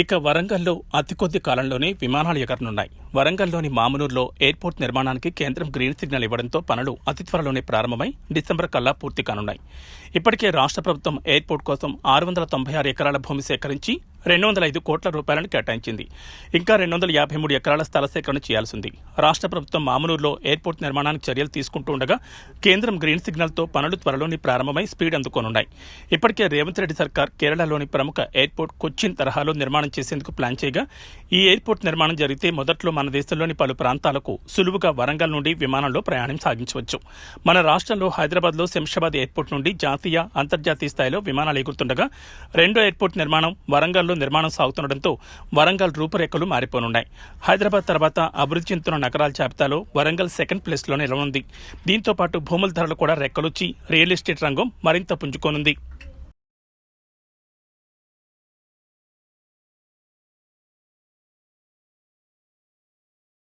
ఇక వరంగల్లో అతి కొద్ది కాలంలోనే విమానాలు ఎగరనున్నాయి. వరంగల్లోని మామునూరులో ఎయిర్పోర్ట్ నిర్మాణానికి కేంద్రం గ్రీన్ సిగ్నల్ ఇవ్వడంతో పనులు అతి త్వరలోనే ప్రారంభమై డిసెంబర్ కల్లా పూర్తి కానున్నాయి. ఇప్పటికే రాష్ట్ర ప్రభుత్వం ఎయిర్పోర్ట్ కోసం ఆరు వందల తొంభై ఆరు ఎకరాల భూమి సేకరించి రెండు వందల ఐదు కోట్ల రూపాయలను కేటాయించింది. ఇంకా రెండు వందల యాభై మూడు ఎకరాల స్థల సేకరణ చేయాల్సింది. రాష్ట్ర ప్రభుత్వం మామనూరులో ఎయిర్పోర్ట్ నిర్మాణానికి చర్యలు తీసుకుంటూ ఉండగా కేంద్రం గ్రీన్ సిగ్నల్తో పనులు త్వరలోనే ప్రారంభమై స్పీడ్ అందుకోనున్నాయి. ఇప్పటికే రేవంత్ రెడ్డి సర్కార్ కేరళలోని ప్రముఖ ఎయిర్పోర్ట్ కొచ్చిన్ తరహాలో నిర్మాణం చేసేందుకు ప్లాన్ చేయగా ఈ ఎయిర్పోర్ట్ నిర్మాణం జరిగితే మొదట్లో మన దేశంలోని పలు ప్రాంతాలకు సులువుగా వరంగల్ నుండి విమానంలో ప్రయాణం సాగించవచ్చు. మన రాష్ట్రంలో హైదరాబాద్లో శంషాబాద్ ఎయిర్పోర్ట్ నుండి జాతీయ అంతర్జాతీయ స్థాయిలో విమానాలు ఎగురుతుండగా రెండో ఎయిర్పోర్ట్ నిర్మాణం వరంగల్లో నిర్మాణం సాగుతుండటంతో వరంగల్ రూపురేఖలు మారిపోనున్నాయి. హైదరాబాద్ తర్వాత అభివృద్ధి చెందుతున్న నగరాల జాబితాలో వరంగల్ సెకండ్ ప్లేస్లో నిలవనుంది. దీంతో పాటు భూముల ధరలు కూడా రెక్కలొచ్చి రియల్ ఎస్టేట్ రంగం మరింత పుంజుకోనుంది.